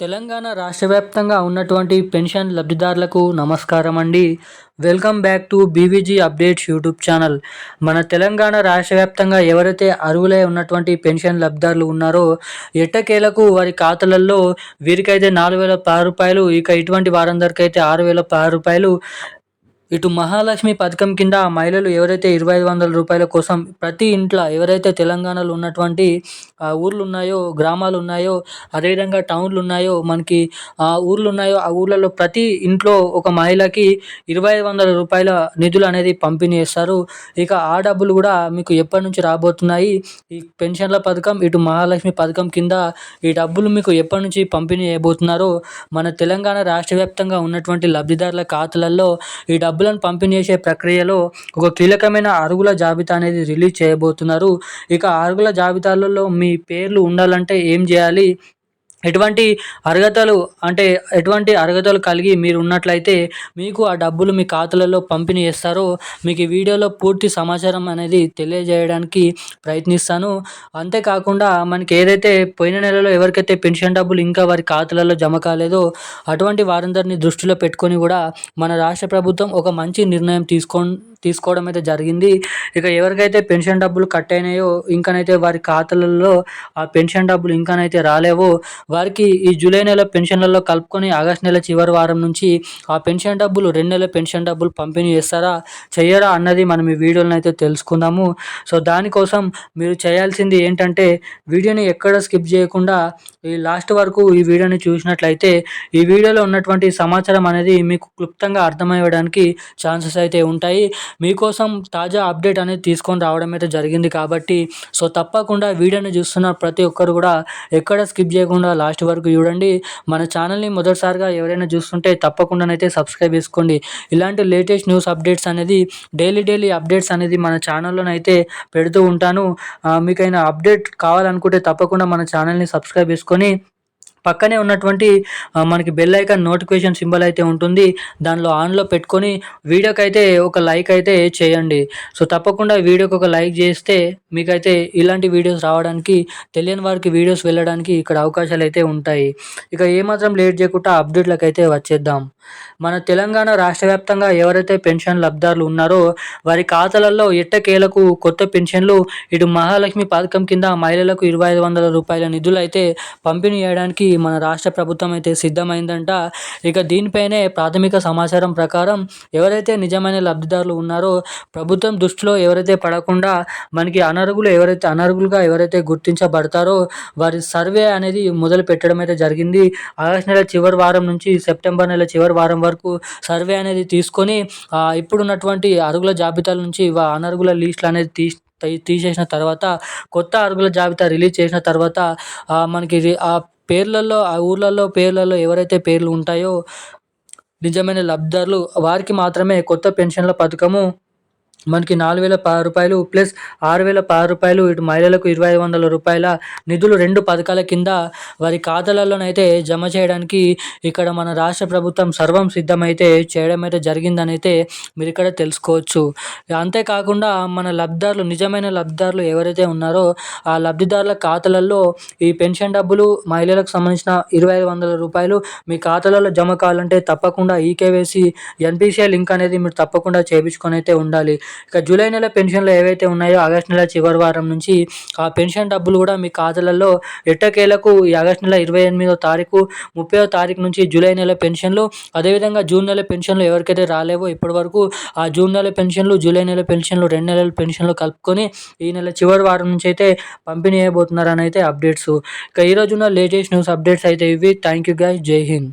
తెలంగాణ రాష్ట్ర వ్యాప్తంగా ఉన్నటువంటి పెన్షన్ లబ్ధిదారులకు నమస్కారం అండి welcome back to BVG updates YouTube channel. మన తెలంగాణ రాష్ట్ర వ్యాప్తంగా ఎవరైతే అర్హులై ఉన్నటువంటి పెన్షన్ లబ్ధిదారులు ఉన్నారో ఎట్టకేలకు వారి ఖాతాలలో వీరికైతే నాలుగు వేల పది రూపాయలు ఇక ఇటువంటి వారందరికైతే ఆరు వేల పది రూపాయలు ఇటు మహాలక్ష్మి పథకం కింద ఆ మహిళలు ఎవరైతే ఇరవై ఐదు వందల రూపాయల కోసం ప్రతి ఇంట్లో ఎవరైతే తెలంగాణలో ఉన్నటువంటి ఊర్లు ఉన్నాయో గ్రామాలు ఉన్నాయో అదేవిధంగా టౌన్లు ఉన్నాయో మనకి ఆ ఊర్లు ఉన్నాయో ఆ ఊర్లలో ప్రతి ఇంట్లో ఒక మహిళకి ఇరవై ఐదు వందల రూపాయల నిధులు అనేది పంపిణీ చేస్తారు. ఇక ఆ డబ్బులు కూడా మీకు ఎప్పటి నుంచి రాబోతున్నాయి? ఈ పెన్షన్ల పథకం ఇటు మహాలక్ష్మి పథకం కింద ఈ డబ్బులు మీకు ఎప్పటి నుంచి పంపిణీ చేయబోతున్నారో మన తెలంగాణ రాష్ట్ర వ్యాప్తంగా ఉన్నటువంటి లబ్ధిదారుల ఖాతాలలో ఈ డబ్బు డబ్బులను పంపిణీ చేసే ప్రక్రియలో ఒక కీలకమైన అరుగుల జాబితా అనేది రిలీజ్ చేయబోతున్నారు. ఇక అరుగుల జాబితాలలో మీ పేర్లు ఉండాలంటే ఏం చేయాలి? ఎటువంటి అర్హతలు అంటే ఎటువంటి అర్హతలు కలిగి మీరు ఉన్నట్లయితే మీకు ఆ డబ్బులు మీ ఖాతాలలో పంపిణీ చేస్తారో మీకు ఈ వీడియోలో పూర్తి సమాచారం అనేది తెలియజేయడానికి ప్రయత్నిస్తాను. అంతేకాకుండా మనకి ఏదైతే పోయిన నెలలో ఎవరికైతే పెన్షన్ డబ్బులు ఇంకా వారి ఖాతాలలో జమ కాలేదో అటువంటి వారందరినీ దృష్టిలో పెట్టుకొని కూడా మన రాష్ట్ర ప్రభుత్వం ఒక మంచి నిర్ణయం తీసుకో తీసుకోవడం అయితే జరిగింది. ఇక ఎవరికైతే పెన్షన్ డబ్బులు కట్ అయినాయో ఇంకనైతే వారి ఖాతాలలో ఆ పెన్షన్ డబ్బులు ఇంకానైతే రాలేవో వారికి ఈ జూలై నెల పెన్షన్లలో కలుపుకొని ఆగస్ట్ నెల చివరి వారం నుంచి ఆ పెన్షన్ డబ్బులు రెండు నెలల పెన్షన్ డబ్బులు పంపిణీ చేస్తారా చేయరా అన్నది మనం ఈ వీడియోలో అయితే తెలుసుకుందాము. సో దానికోసం మీరు చేయాల్సింది ఏంటంటే వీడియోని ఎక్కడ స్కిప్ చేయకుండా ఈ లాస్ట్ వరకు ఈ వీడియోని చూసినట్లయితే ఈ వీడియోలో ఉన్నటువంటి సమాచారం అనేది మీకు క్లుప్తంగా అర్థమయ్యడానికి ఛాన్సెస్ అయితే ఉంటాయి. మీకోసం తాజా అప్డేట్ అనేది తీసుకొని రావడం అయితే జరిగింది కాబట్టి సో తప్పకుండా వీడియోని చూస్తున్న ప్రతి ఒక్కరు కూడా ఎక్కడ స్కిప్ చేయకుండా లాస్ట్ వరకు చూడండి. మన ఛానల్ని మొదటిసారిగా ఎవరైనా చూస్తుంటే తప్పకుండానైతే సబ్స్క్రైబ్ చేసుకోండి. ఇలాంటి లేటెస్ట్ న్యూస్ అప్డేట్స్ అనేది డైలీ డైలీ అప్డేట్స్ అనేది మన ఛానల్లోనైతే పెడుతూ ఉంటాను. మీకైనా అప్డేట్ కావాలనుకుంటే తప్పకుండా మన ఛానల్ని సబ్స్క్రైబ్ చేసుకొని పక్కనే ఉన్నటువంటి మనకి బెల్ ఐకాన్ నోటిఫికేషన్ సింబల్ అయితే ఉంటుంది. దానిలో ఆన్లో పెట్టుకొని వీడియోకి అయితే ఒక లైక్ అయితే చేయండి. సో తప్పకుండా వీడియోకి ఒక లైక్ చేస్తే మీకైతే ఇలాంటి వీడియోస్ రావడానికి తెలియని వారికి వీడియోస్ వెళ్ళడానికి ఇక్కడ అవకాశాలు అయితే ఉంటాయి. ఇక ఏమాత్రం లేట్ చేయకుండా అప్డేట్లకు అయితే వచ్చేద్దాం. మన తెలంగాణ రాష్ట్ర వ్యాప్తంగా ఎవరైతే పెన్షన్ లబ్ధారులు ఉన్నారో వారి ఖాతాలలో ఎట్టకేలకు కొత్త పెన్షన్లు ఇటు మహాలక్ష్మి పథకం కింద మహిళలకు ఇరవై ఐదు వందల రూపాయల నిధులు అయితే పంపిణీ చేయడానికి మన రాష్ట్ర ప్రభుత్వం అయితే సిద్ధమైందంట. ఇక దీనిపైనే ప్రాథమిక సమాచారం ప్రకారం ఎవరైతే నిజమైన లబ్ధిదారులు ఉన్నారో ప్రభుత్వం దృష్టిలో ఎవరైతే పడకుండా మనకి అనర్హులు ఎవరైతే అనర్హులుగా ఎవరైతే గుర్తించబడతారో వారి సర్వే అనేది మొదలు పెట్టడం అయితే జరిగింది. ఆగస్ట్ నెల చివరి వారం నుంచి సెప్టెంబర్ నెల చివరి వారం వరకు సర్వే అనేది తీసుకొని ఇప్పుడున్నటువంటి అరుగుల జాబితాల నుంచి అనర్హుల లిస్టులు అనేది తీసి తీసేసిన తర్వాత కొత్త అరుగుల జాబితా రిలీజ్ చేసిన తర్వాత మనకి ఆ పేర్లలో ఆ ఊర్లలో పేర్లలో ఎవరైతే పేర్లు ఉంటాయో నిజమైన లబ్ధిదారులు వారికి మాత్రమే కొత్త పెన్షన్ల పథకము మనకి నాలుగు వేల పది రూపాయలు ప్లస్ ఆరు వేల పది రూపాయలు ఇటు మహిళలకు ఇరవై ఐదు వందల రూపాయల నిధులు రెండు పథకాల కింద వారి ఖాతాలలోనైతే జమ చేయడానికి ఇక్కడ మన రాష్ట్ర ప్రభుత్వం సర్వం సిద్ధమైతే చేయడం అయితే జరిగిందని అయితే మీరు ఇక్కడ తెలుసుకోవచ్చు. అంతేకాకుండా మన లబ్ధిదారులు నిజమైన లబ్ధిదారులు ఎవరైతే ఉన్నారో ఆ లబ్ధిదారుల ఖాతాలలో ఈ పెన్షన్ డబ్బులు మహిళలకు సంబంధించిన ఇరవై ఐదు వందల రూపాయలు మీ ఖాతాలలో జమ కావాలంటే తప్పకుండా ఈకేవేసి ఎన్పిసిఐ లింక్ అనేది మీరు తప్పకుండా చేయించుకొని అయితే ఉండాలి. ఇక జూలై నెల పెన్షన్లు ఏవైతే ఉన్నాయో ఆగస్ట్ నెల చివరి వారం నుంచి ఆ పెన్షన్ డబ్బులు కూడా మీ ఖాతాలలో ఎట్టకేలకు ఈ ఆగస్ట్ నెల ఇరవై ఎనిమిదో తారీఖు ముప్పై తారీఖు నుంచి జూలై నెల పెన్షన్లు అదేవిధంగా జూన్ నెల పెన్షన్లు ఎవరికైతే రాలేవో ఇప్పటి వరకు ఆ జూన్ నెల పెన్షన్లు జూలై నెల పెన్షన్లు రెండు నెలల పెన్షన్లు కలుపుకొని ఈ నెల చివరి వారం నుంచి అయితే పంపిణీ చేయబోతున్నారని అయితే అప్డేట్స్. ఇక ఈరోజున్న లేటెస్ట్ న్యూస్ అప్డేట్స్ అయితే ఇవి. Thank you guys. Jai Hind.